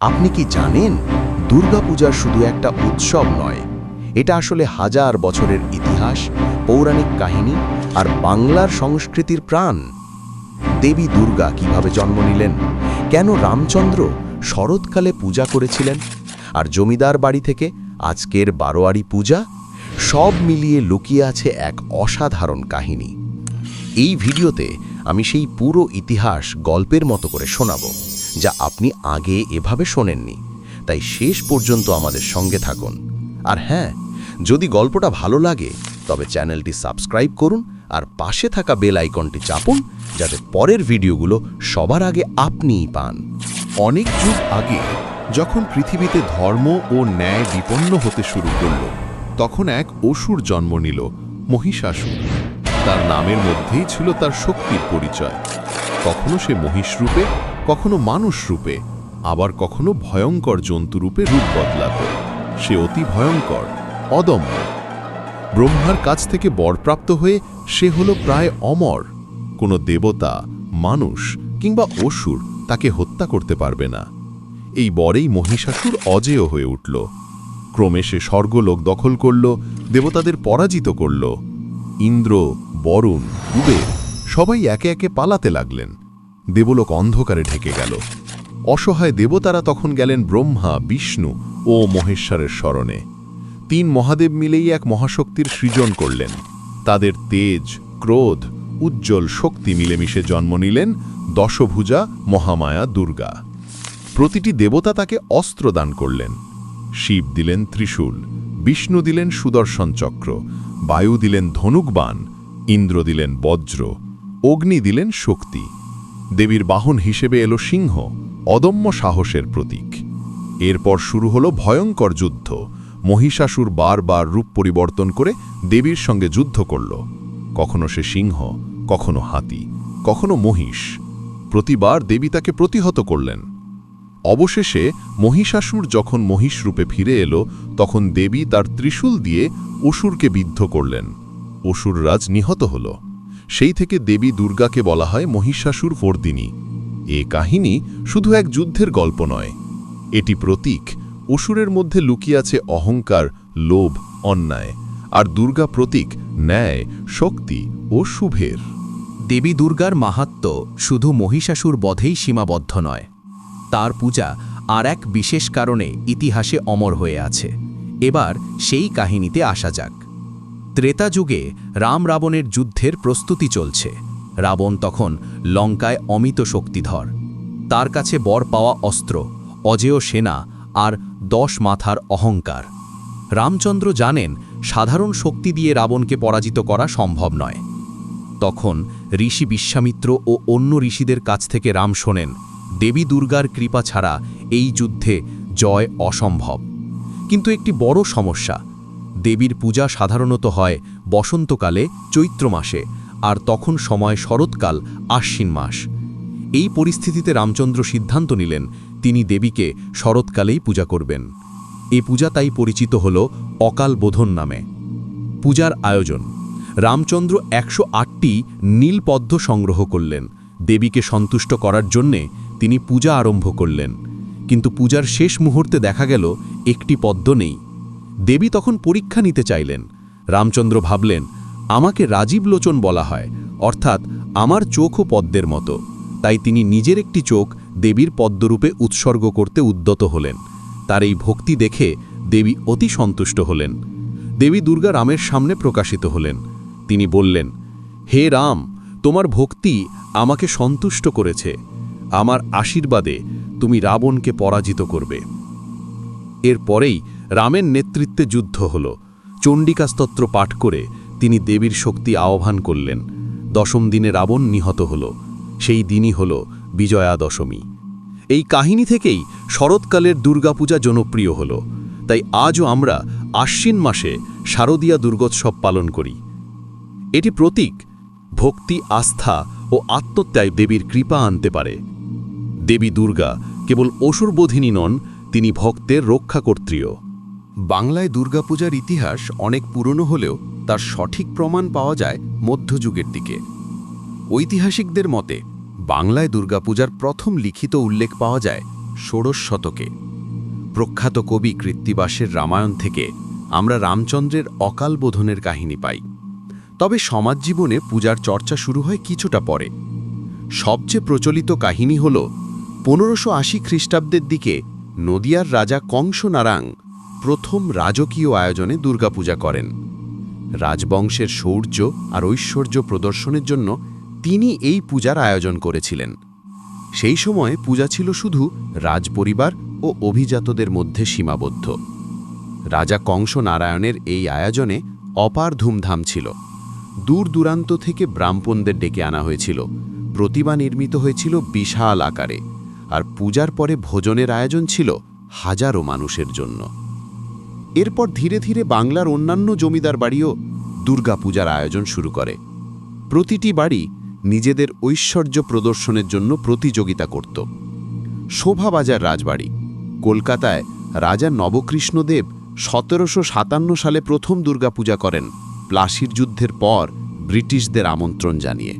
আপনি কি জানেন, দুর্গাপূজা শুধু একটা উৎসব নয়, এটা আসলে হাজার বছরের ইতিহাস, পৌরাণিক কাহিনী আর বাংলার সংস্কৃতির প্রাণ? দেবী দুর্গা কীভাবে জন্ম নিলেন? কেন রামচন্দ্র শরৎকালে পূজা করেছিলেন? আর জমিদার বাড়ি থেকে আজকের বারোয়ারি পূজা? সব মিলিয়ে লুকিয়ে আছে এক অসাধারণ কাহিনী। এই ভিডিওতে আমি সেই পুরো ইতিহাস গল্পের মতো করে শোনাব। যা আপনি আগে এভাবে শোনেননি। তাই শেষ পর্যন্ত আমাদের সঙ্গে থাকুন। আর হ্যাঁ যদি গল্পটা ভালো লাগে, তবে চ্যানেলটি সাবস্ক্রাইব করুন আর পাশে থাকা বেল আইকনটি চাপুন, যাতে পরের ভিডিওগুলো সবার আগে আপনিই পান। অনেক যুগ আগে, যখন পৃথিবীতে ধর্ম ও ন্যায় বিপন্ন হতে শুরু করল, তখন এক অসুর জন্ম নিল, মহিষাসুর। তার নামের মধ্যেই ছিল তার শক্তির পরিচয়। কখনো সে মহিষ রূপে কখনো মানুষ রূপে, আবার কখনো ভয়ঙ্কর জন্তু রূপে রূপ বদলাত সে অতি ভয়ঙ্কর, অদম্য। ব্রহ্মার কাছ থেকে বরপ্রাপ্ত হয়ে সে হল প্রায় অমর। কোনো দেবতা, মানুষ কিংবা অসুর তাকে হত্যা করতে পারবে না। এই বরেই মহিষাসুর অজেয় হয়ে উঠল। ক্রমে সে স্বর্গলোক দখল করল, দেবতাদের পরাজিত করল। ইন্দ্র, বরুণ, কুবের সবাই একে একে পালাতে লাগলেন। দেবলোক অন্ধকারে ঢেকে গেল। অসহায় দেবতারা তখন গেলেন ব্রহ্মা, বিষ্ণু ও মহেশ্বরের স্মরণে তিন মহাদেব মিলেই এক মহাশক্তির সৃজন করলেন। তাদের তেজ, ক্রোধ, উজ্জ্বল শক্তি মিলেমিশে জন্ম নিলেন দশভুজা মহামায়া দুর্গা। প্রতিটি দেবতা তাকে অস্ত্র দান করলেন। শিব দিলেন ত্রিশূল, বিষ্ণু দিলেন সুদর্শন চক্র, বায়ু দিলেন ধনুকবান ইন্দ্র দিলেন বজ্র, অগ্নি দিলেন শক্তি। দেবীর বাহন হিসেবে এলো সিংহ, অদম্য সাহসের প্রতীক। এরপর শুরু হলো ভয়ঙ্কর যুদ্ধ। মহিষাসুর বারবার রূপ পরিবর্তন করে দেবীর সঙ্গে যুদ্ধ করল। কখনো সে সিংহ, কখনো হাতি, কখনো মহিষ। প্রতিবার দেবী তাকে প্রতিহত করলেন। অবশেষে মহিষাসুর যখন মহিষ রূপে ফিরে এলো, তখন দেবী তার ত্রিশূল দিয়ে অসুরকে বিদ্ধ করলেন। অসুররাজ নিহত হল। সেই থেকে দেবী দুর্গাকে বলা হয় মহিষাসুর বর্দিনী। এ কাহিনী শুধু এক যুদ্ধের গল্প নয়, এটি প্রতীক, অসুরের মধ্যে লুকিয়ে আছে অহংকার, লোভ, অন্যায়, আর দুর্গা প্রতীক ন্যায়, শক্তি ও শুভের। দেবী দুর্গার মাহাত্ম্য শুধু মহিষাসুর বধেই সীমাবদ্ধ নয়, তার পূজা আর এক বিশেষ কারণে ইতিহাসে অমর হয়ে আছে। এবার সেই কাহিনীতে আসা যাক। ত্রেতা যুগে রাম রাবণের যুদ্ধের প্রস্তুতি চলছে। রাবণ তখন লঙ্কায় অমিত শক্তিধর। তার কাছে বর পাওয়া অস্ত্র, অজেয় সেনা আর দশ মাথার অহংকার। রামচন্দ্র জানেন সাধারণ শক্তি দিয়ে রাবণকে পরাজিত করা সম্ভব নয়। তখন ঋষি বিশ্বামিত্র ও অন্য ঋষিদের কাছ থেকে রাম শোনেন, দেবী দুর্গার কৃপা ছাড়া এই যুদ্ধে জয় অসম্ভব। কিন্তু একটি বড় সমস্যা দেবীর পূজা সাধারণত হয় বসন্তকালে, চৈত্র মাসে, আর তখন সময় শরৎকাল, আশ্বিন মাস। এই পরিস্থিতিতে রামচন্দ্র সিদ্ধান্ত নিলেন, তিনি দেবীকে শরৎকালেই পূজা করবেন। এ পূজা তাই পরিচিত হল অকাল বোধন নামে। পূজার আয়োজন। রামচন্দ্র একশো আটটি নীলপদ্ম সংগ্রহ করলেন। দেবীকে সন্তুষ্ট করার জন্যে তিনি পূজা আরম্ভ করলেন। কিন্তু পূজার শেষ মুহূর্তে দেখা গেল, একটি পদ্ম নেই। দেবী তখন পরীক্ষা নিতে চাইলেন। রামচন্দ্র ভাবলেন, আমাকে রাজীব লোচন বলা হয়, অর্থাৎ আমার চোখও পদ্মের মতো। তাই তিনি নিজের একটি চোখ দেবীর পদ্মরূপে উৎসর্গ করতে উদ্যত হলেন। তার এই ভক্তি দেখে দেবী অতি সন্তুষ্ট হলেন। দেবী দুর্গা রামের সামনে প্রকাশিত হলেন। তিনি বললেন, হে রাম, তোমার ভক্তি আমাকে সন্তুষ্ট করেছে। আমার আশীর্বাদে তুমি রাবণকে পরাজিত করবে। এরপরেই রামের নেতৃত্বে যুদ্ধ হল। চণ্ডিকাস্তত্র পাঠ করে তিনি দেবীর শক্তি আহ্বান করলেন। দশম দিনে রাবণ নিহত হল। সেই দিনই হল বিজয়া দশমী এই কাহিনী থেকেই শরৎকালের দুর্গাপূজা জনপ্রিয় হল। তাই আজও আমরা আশ্বিন মাসে শারদীয়া দুর্গোৎসব পালন করি। এটি প্রতীক, ভক্তি, আস্থা ও আত্মত্যায় দেবীর কৃপা আনতে পারে। দেবী দুর্গা কেবল অসুরবোধিনী নন, তিনি ভক্তের রক্ষাকর্ত্রীও। বাংলায় দুর্গাপূজার ইতিহাস অনেক পুরনো হলেও তার সঠিক প্রমাণ পাওয়া যায় মধ্যযুগের দিকে। ঐতিহাসিকদের মতে, বাংলায় দুর্গাপূজার প্রথম লিখিত উল্লেখ পাওয়া যায় ষোড়শ শতকে। প্রখ্যাত কবি কৃত্তিবাসের রামায়ণ থেকে আমরা রামচন্দ্রের অকাল বোধনের কাহিনী পাই। তবে সমাজ জীবনে পূজার চর্চা শুরু হয় কিছুটা পরে। সবচেয়ে প্রচলিত কাহিনী হল, পনেরোশো আশি খ্রিস্টাব্দের দিকে নদিয়ার রাজা কংস নারাং প্রথম রাজকীয় আয়োজনে দুর্গাপূজা করেন। রাজবংশের শৌর্য আর ঐশ্বর্য প্রদর্শনের জন্য তিনি এই পূজার আয়োজন করেছিলেন। সেই সময়ে পূজা ছিল শুধু রাজপরিবার ও অভিজাতদের মধ্যে সীমাবদ্ধ। রাজা কংস নারায়ণের এই আয়োজনে অপার ধুমধাম ছিল। দূর দূরান্ত থেকে ব্রাহ্মণদের ডেকে আনা হয়েছিল। প্রতিমা নির্মিত হয়েছিল বিশাল আকারে। আর পূজার পরে ভোজনের আয়োজন ছিল হাজারো মানুষের জন্য। এরপর ধীরে ধীরে বাংলার অন্যান্য জমিদার বাড়িও দুর্গাপূজার আয়োজন শুরু করে। প্রতিটি বাড়ি নিজেদের ঐশ্বর্য প্রদর্শনের জন্য প্রতিযোগিতা করত। শোভাবাজার রাজবাড়ি, কলকাতায় রাজা নবকৃষ্ণদেব সতেরোশো সাতান্ন সালে প্রথম দুর্গাপূজা করেন প্লাসির যুদ্ধের পর ব্রিটিশদের আমন্ত্রণ জানিয়ে।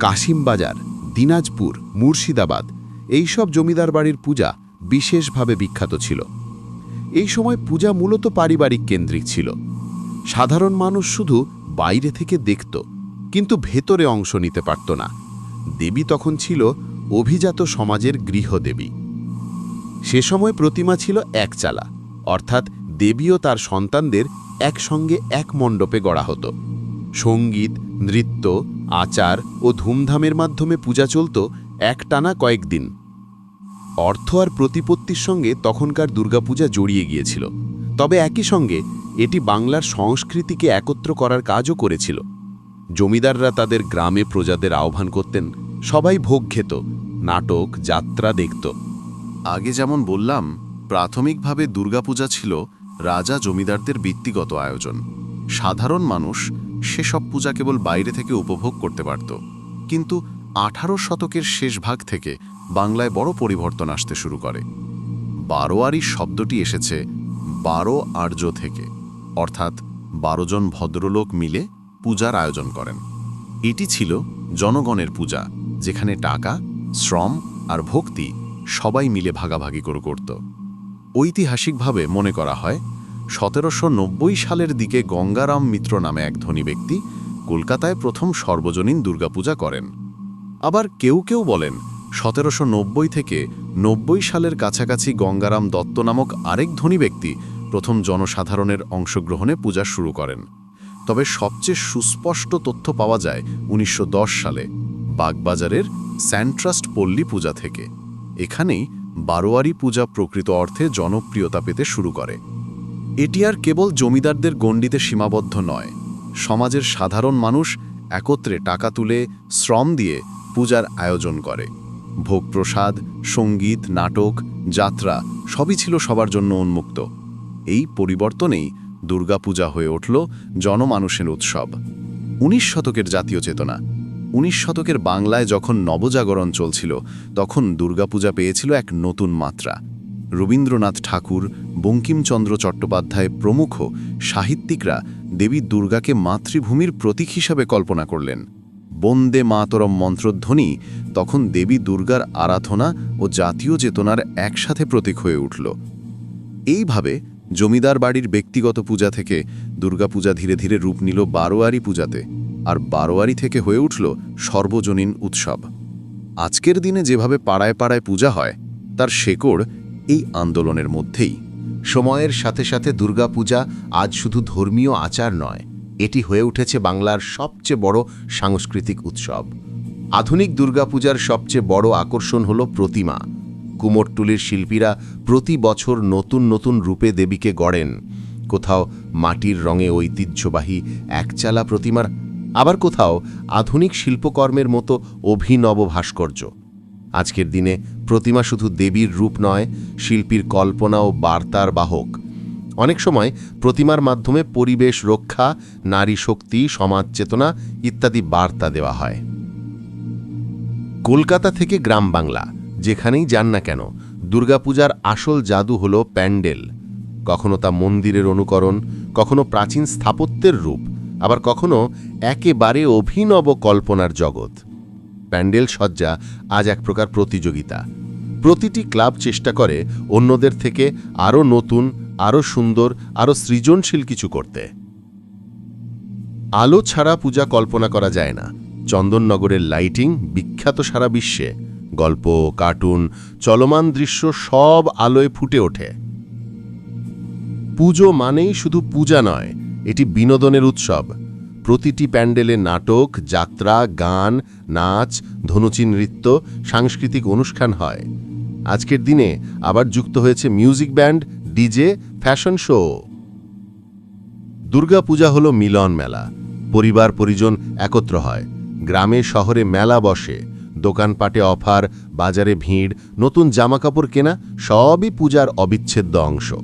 কাশিমবাজার, দিনাজপুর, মুর্শিদাবাদ, এইসব জমিদার বাড়ির পূজা বিশেষভাবে বিখ্যাত ছিল। এই সময় পূজা মূলত পারিবারিক কেন্দ্রিক ছিল। সাধারণ মানুষ শুধু বাইরে থেকে দেখত, কিন্তু ভেতরে অংশ নিতে পারত না। দেবী তখন ছিল অভিজাত সমাজের গৃহদেবী। সে সময় প্রতিমা ছিল একচালা, অর্থাৎ দেবী ও তার সন্তানদের একসঙ্গে এক মণ্ডপে গড়া হতো। সংগীত, নৃত্য, আচার ও ধুমধামের মাধ্যমে পূজা চলত একটানা কয়েকদিন। অর্থ আর প্রতিপত্তির সঙ্গে তখনকার দুর্গাপূজা জড়িয়ে গিয়েছিল। তবে একই সঙ্গে এটি বাংলার সংস্কৃতিকে একত্র করার কাজও করেছিল। জমিদাররা তাদের গ্রামে প্রজাদের আহ্বান করতেন, সবাই ভোগ খেত, নাটক, যাত্রা দেখত। আগে যেমন বললাম, প্রাথমিকভাবে দুর্গাপূজা ছিল রাজা জমিদারদের বৃত্তিগত আয়োজন। সাধারণ মানুষ সেসব পূজা কেবল বাইরে থেকে উপভোগ করতে পারত। কিন্তু আঠারো শতকের শেষ ভাগ থেকে বাংলায় বড় পরিবর্তন আসতে শুরু করে। বারোয়ারি শব্দটি এসেছে বারো আর্য থেকে। অর্থাৎ বারো জন ভদ্রলোক মিলে পূজার আয়োজন করেন। এটি ছিল জনগণের পূজা, যেখানে টাকা, শ্রম আর ভক্তি সবাই মিলে ভাগাভাগি করে করত। ঐতিহাসিকভাবে মনে করা হয়, সতেরোশো নব্বই সালের দিকে গঙ্গারাম মিত্র নামে এক ধনী ব্যক্তি কলকাতায় প্রথম সর্বজনীন দুর্গাপূজা করেন। আবার কেউ কেউ বলেন সতেরোশো নব্বই থেকে নব্বই সালের কাছাকাছি গঙ্গারাম দত্ত নামক আরেক ধনী ব্যক্তি প্রথম জনসাধারণের অংশগ্রহণে পূজা শুরু করেন। তবে সবচেয়ে সুস্পষ্ট তথ্য পাওয়া যায় উনিশশো দশ সালে বাগবাজারের স্যান্ট্রাস্ট পল্লী পূজা থেকে। এখানেই বারোয়ারি পূজা প্রকৃত অর্থে জনপ্রিয়তা পেতে শুরু করে। এটি আর কেবল জমিদারদের গণ্ডিতে সীমাবদ্ধ নয়, সমাজের সাধারণ মানুষ একত্রে টাকা তুলে শ্রম দিয়ে পূজার আয়োজন করে। ভোগ প্রসাদ সংগীত, নাটক, যাত্রা সবই ছিল সবার জন্য উন্মুক্ত। এই পরিবর্তনেই দুর্গাপূজা হয়ে উঠল জনমানুষের উৎসব। উনিশ শতকের জাতীয় চেতনা। উনিশ শতকের বাংলায় যখন নবজাগরণ চলছিল, তখন দুর্গাপূজা পেয়েছিল এক নতুন মাত্রা। রবীন্দ্রনাথ ঠাকুর, বঙ্কিমচন্দ্র চট্টোপাধ্যায় প্রমুখ সাহিত্যিকরা দেবী দুর্গাকে মাতৃভূমির প্রতীক হিসাবে কল্পনা করলেন। বন্দে মাতরম মন্ত্রধ্বনি, তখন দেবী দুর্গার আরাধনা ও জাতীয় চেতনার একসাথে প্রতীক হয়ে উঠল। এইভাবে জমিদার বাড়ির ব্যক্তিগত পূজা থেকে দুর্গাপূজা ধীরে ধীরে রূপ নিল বারোয়ারি পূজাতে, আর বারোয়ারি থেকে হয়ে উঠল সর্বজনীন উৎসব। আজকের দিনে যেভাবে পাড়ায় পাড়ায় পূজা হয়, তার শেকড় এই আন্দোলনের মধ্যেই। সময়ের সাথে সাথে দুর্গাপূজা আজ শুধু ধর্মীয় আচার নয় এটি হয়ে উঠেছে বাংলার সবচেয়ে বড় সাংস্কৃতিক উৎসব। আধুনিক দুর্গাপূজার সবচেয়ে বড় আকর্ষণ হল প্রতিমা। কুমোরটুলির শিল্পীরা প্রতি বছর নতুন নতুন রূপে দেবীকে গড়েন। কোথাও মাটির রঙে ঐতিহ্যবাহী একচালা প্রতিমার, আবার কোথাও আধুনিক শিল্পকর্মের মতো অভিনব ভাস্কর্য। আজকের দিনে প্রতিমা শুধু দেবীর রূপ নয়, শিল্পীর কল্পনা ও বার্তার বাহক। অনেক সময় প্রতিমার মাধ্যমে পরিবেশ রক্ষা, নারী শক্তি, সমাজ চেতনা ইত্যাদি বার্তা দেওয়া হয়। কলকাতা থেকে গ্রাম বাংলা, যেখানেই যান না কেন, দুর্গাপূজার আসল জাদু হল প্যান্ডেল। কখনো তা মন্দিরের অনুকরণ, কখনো প্রাচীন স্থাপত্যের রূপ, আবার কখনো একেবারে অভিনব কল্পনার জগৎ। প্যান্ডেল সজ্জা আজ এক প্রকার প্রতিযোগিতা। প্রতিটি ক্লাব চেষ্টা করে অন্যদের থেকে আরও নতুন আরও সুন্দর আরও সৃজনশীল কিছু করতে। আলো ছাড়া পূজা কল্পনা করা যায় না। চন্দননগরের লাইটিং বিখ্যাত সারা বিশ্বে। গল্প, কার্টুন, চলমান দৃশ্য সব আলোয় ফুটে ওঠে। পুজো মানেই শুধু পূজা নয়, এটি বিনোদনের উৎসব। প্রতিটি প্যান্ডেলে নাটক, যাত্রা, গান, নাচ, ধনুচি নৃত্য, সাংস্কৃতিক অনুষ্ঠান হয়। আজকের দিনে আবার যুক্ত হয়েছে music band DJ fashion show. Durga Puja হলো মিলন মেলা। পরিবার পরিজন একত্র হয়। গ্রামে শহরে মেলা বসে। দোকানপাটে অফার, বাজারে ভিড়, নতুন জামাকাপড় কেনা সবই পূজার অবিচ্ছেদ্য অংশ।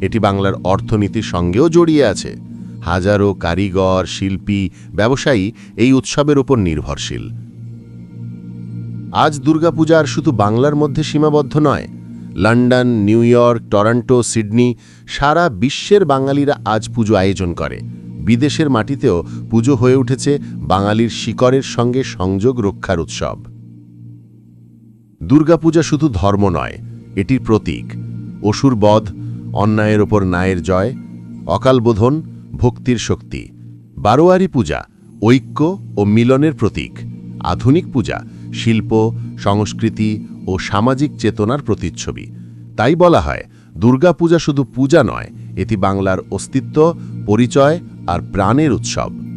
এটি বাংলার অর্থনীতির সঙ্গেও জড়িয়ে আছে। হাজারো কারিগর, শিল্পী, ব্যবসায়ী এই উৎসবের উপর নির্ভরশীল। আজ দুর্গাপূজা আর শুধু বাংলার মধ্যে সীমাবদ্ধ নয় London, New York, Toronto, Sydney, সারা বিশ্বের বাঙালিরা আজ পুজো আয়োজন করে। বিদেশের মাটিতেও পুজো হয়ে উঠেছে বাঙালির শিকড়ের সঙ্গে সংযোগ রক্ষার উৎসব। দুর্গাপূজা শুধু ধর্ম নয়, এটির প্রতীক। অসুর বধ, অন্যায়ের ওপর ন্যায়ের জয় অকালবোধন ভক্তির শক্তি। বারোয়ারি পূজা ঐক্য ও মিলনের প্রতীক। আধুনিক পূজা শিল্প, সংস্কৃতি ও সামাজিক চেতনার প্রতিচ্ছবি। তাই বলা হয়, দুর্গাপূজা শুধু পূজা নয়, এটি বাংলার অস্তিত্ব, পরিচয় আর প্রাণের উৎসব।